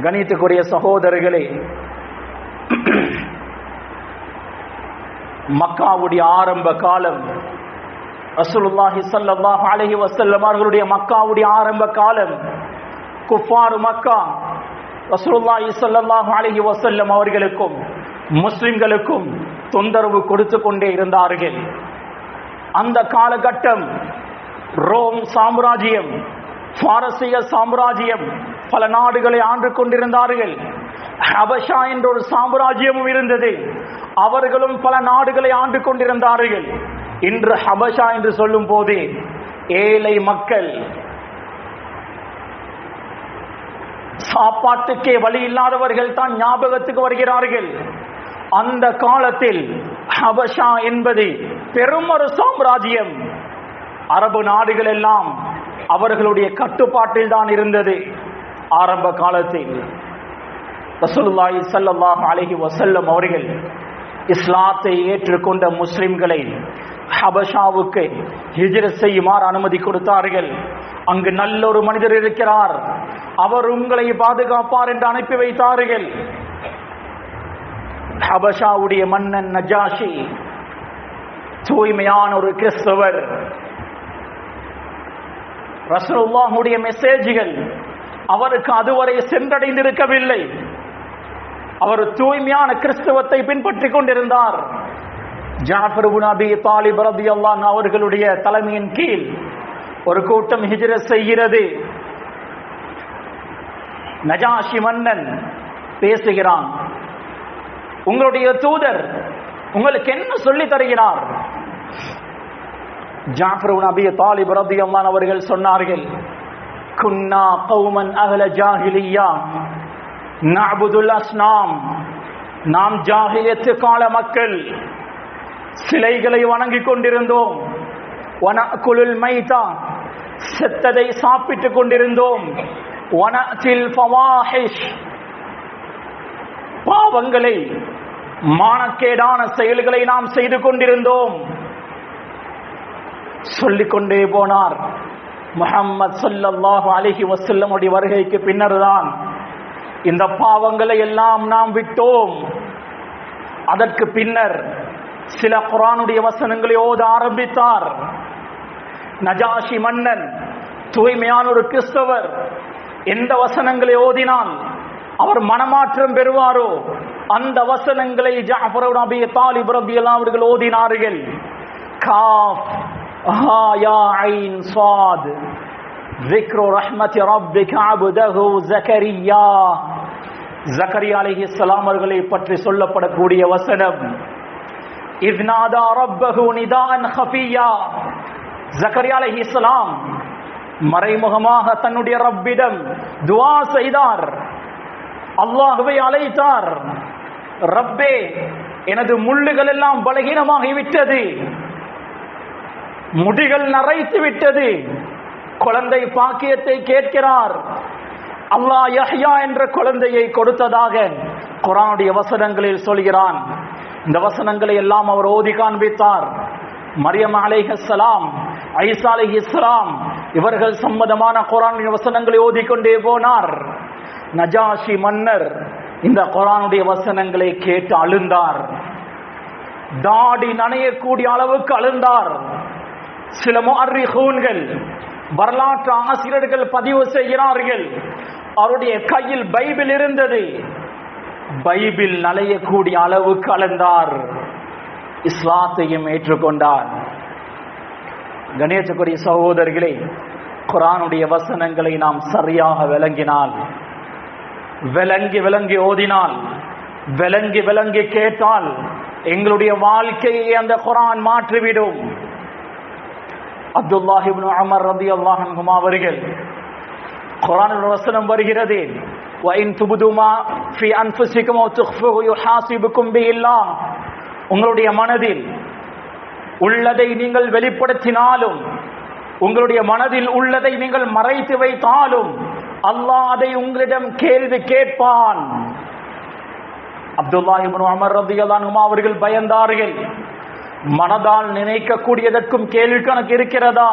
கணித்துக்குரிய சகோதரர்களே மக்காவுடைய ஆரம்ப காலம் ரசூலுல்லாஹி சல்லாஹ் அலஹி வசல்லம் அவர்களுடைய மக்காவுடைய ஆரம்ப காலம் குஃபாரு மக்கா ரசூலுல்லாஹி சல்லாஹ் அலஹி வசல்லம் அவர்களுக்கும் முஸ்லிம்களுக்கும் தொந்தரவு கொடுத்து கொண்டே இருந்தார்கள். அந்த காலகட்டம் ரோம் சாம்ராஜ்யம் பாரசீக சாம்ராஜ்யம் பல நாடுகளை ஆண்டு கொண்டிருந்தார்கள். ஹபஷா என்ற ஒரு சாம்ராஜ்யமும் இருந்தது. அவர்களும் பல நாடுகளை ஆண்டு கொண்டிருந்தார்கள். இன்று ஹபஷா என்று சொல்லும் போது ஏழை மக்கள் சாப்பாட்டுக்கே வழி இல்லாதவர்கள் தான் ஞாபகத்துக்கு வருகிறார்கள். அந்த காலத்தில் ஹபஷா என்பது பெரும் ஒரு சாம்ராஜ்யம். அரபு நாடுகள் எல்லாம் அவர்களுடைய கட்டுப்பாட்டில் தான் இருந்தது. ஆரம்ப காலத்தில் ரசூலுல்லாஹி ஸல்லல்லாஹு அலைஹி வசல்லம் அவர்கள் இஸ்லாத்தை ஏற்றுக்கொண்ட முஸ்லிம்களை ஹபஷாவுக்கு ஹிஜ்ரத் செய்யுமாறு அனுமதி கொடுத்தார்கள். அங்கு நல்ல ஒரு மனிதர் இருக்கிறார். அவர் உங்களை பாதுகாப்பார் என்று அனுப்பி வைத்தார்கள். ஹபஷாவுடைய மன்னன் நஜாஷி தூய்மையான ஒரு கிறிஸ்தவர். ரசூலுல்லாஹுடைய மெசேஜ்கள் அவருக்கு அதுவரை சென்றடைந்திருக்கவில்லை. அவர் தூய்மையான கிறிஸ்தவத்தை பின்பற்றி கொண்டிருந்தார். ஜாஃபர் இப்னு அபி தாலிப் அவர்களுடைய தலைமையின் கீழ் ஒரு கூட்டம் ஹிஜிர செய்கிறது. நஜாஷி மன்னன் பேசுகிறான் உங்களுடைய தூதர் உங்களுக்கு என்ன சொல்லி தருகிறார்? ஜாஃபர் இப்னு தாலிப் தாலிப் அல்லான் அவர்கள் சொன்னார்கள் குன்னா கௌமன் அஹ்ல ஜாஹிலியா நஅபுதுல் அஸ்னாம் நாம் ஜாகிலியத்து கால மக்கள். சிலைகளை வணங்கிக் கொண்டிருந்தோம். வனக்குலுல் மைதா. செத்ததை சாப்பிட்டுக் கொண்டிருந்தோம். வனத்தில் ஃபவாஹிஷ். பாவங்களை மானக்கேடான செயல்களை நாம் செய்து கொண்டிருந்தோம். சொல்லிக்கொண்டே போனார். முஹம்மது சொல்லல்லாஹு அலைஹி வசல்லமுடைய வருகைக்கு பின்னர்தான் இந்த பாவங்களை எல்லாம் நாம் விட்டோம். அதற்கு பின்னர் சில குரானுடைய வசனங்களை ஓத ஆரம்பித்தார். நஜாஷி மன்னன் தூய்மையான ஒரு கிறிஸ்தவர் எந்த வசனங்களை ஓதினால் அவர் மனமாற்றம் பெறுவாரோ அந்த வசனங்களை ஜாஃபர் நபி தாலிப் ரபியல்லாம் அவர்கள் ஓதினார்கள். காஃப் ஹா யா ஐன் சாத் ذكر رحمة ربك عبده زكريا ஜக்கரியா அலைஹிஸ்ஸலாம் அவர்களை பற்றி சொல்லப்படக்கூடிய வசனம் இத் நாதா ரப்பஹு நிதான் ஹஃபியா ஜக்கரியா அலைஹிஸ்ஸலாம் மறைமுகமாக தன்னுடைய ரப்பிடம் துஆ செய்தார் அல்லாஹ்வை அழைத்தார் ரப்பே எனது முள்ளுகள் எல்லாம் பலகீனமாகி விட்டது முடிகள் நரைத்து விட்டது. குழந்தை பாக்கியத்தை கேட்கிறார். அல்லாஹ் யஹ்யா என்ற குழந்தையை கொடுத்ததாக குரானுடைய வசனங்களில் சொல்கிறான். இந்த வசனங்களை எல்லாம் அவர் ஓதி காண்பித்தார். மரியம் அலைஹிஸ்ஸலாம் ஐசா அலைஹிஸ்ஸலாம் இவர்கள் சம்மதமான குரானுடைய வசனங்களை ஓதிக்கொண்டே போனார். நஜாஷி மன்னர் இந்த குரானுடைய வசனங்களை கேட்டு அழுந்தார். தாடி நனையக்கூடிய அளவுக்கு அழுந்தார். சில முஅர்ரிஹூன்கள் வரலாற்று ஆசிரியர்கள் பதிவு செய்கிறார்கள். அவருடைய கையில் பைபிள் இருந்தது. பைபிள் நலையக்கூடிய அளவு கலந்தார். இஸ்லாத்தையும் ஏற்றுக்கொண்டார். கணேசக்குரிய சகோதரர்களே குரானுடைய வசனங்களை நாம் சரியாக விளங்கினால் விளங்கி விளங்கி ஓதினால் விளங்கி விளங்கி கேட்டால் எங்களுடைய வாழ்க்கையை அந்த குரான் மாற்றிவிடும். அப்துல்லாஹிபின் அமர் ரதி அல்லாஹன்குமா அவர்கள் குரானில் வசனம் வருகிறது வைன் துபுதுமா ஃபி அன்ஃபுசிக்கும் ஹாசிபுக்கும் பி இல்லா உங்களுடைய மனதில் உள்ளதை நீங்கள் வெளிப்படுத்தினாலும் உங்களுடைய மனதில் உள்ளதை நீங்கள் மறைத்து வைத்தாலும் அல்லாஹ் அதை உங்களிடம் கேள்வி கேட்பான். அப்துல்லாஹிபின் அமர் ரதி அல்லாஹுமா அவர்கள் பயந்தார்கள். மனதால் நினைக்கக்கூடியதற்கும் கேள்வி கணக்கு இருக்கிறதா?